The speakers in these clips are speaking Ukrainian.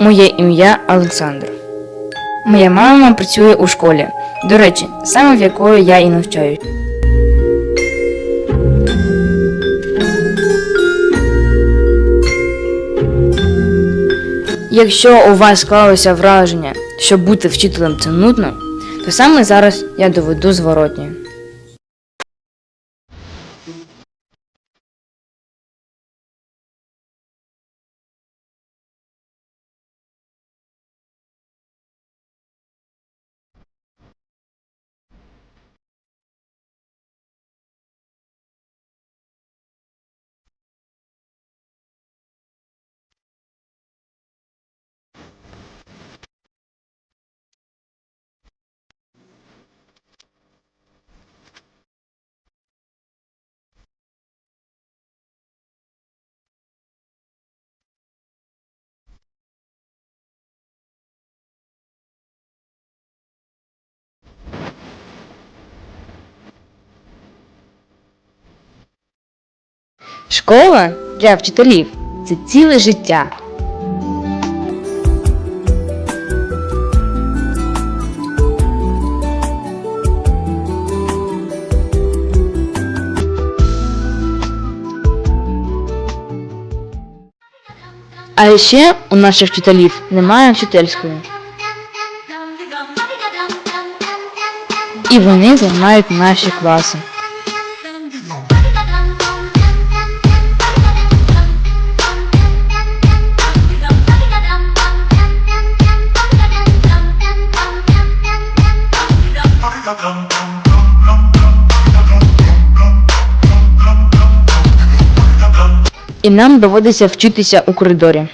Моє ім'я Олександр. Моя мама працює у школі. До речі, саме в якої я і навчаюсь. Якщо у вас склалося враження, що бути вчителем це нудно, саме зараз я доведу зворотнє. Школа для вчителів це ціле життя. А ще у наших вчителів немає вчительської. І вони займають наші класи. І нам доводиться вчитися у коридорі.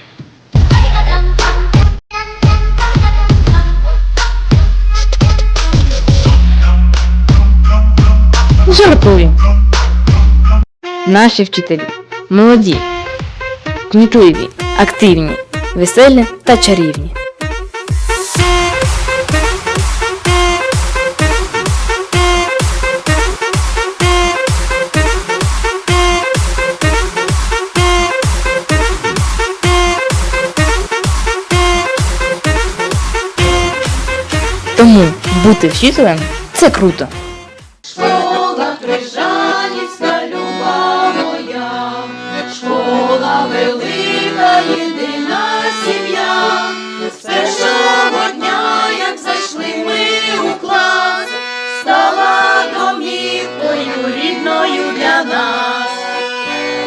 Жартую. Наші вчителі молоді, кмітливі, активні, веселі та чарівні. Тому бути вчителем це круто. Школа Крижанівська, люба моя, школа велика,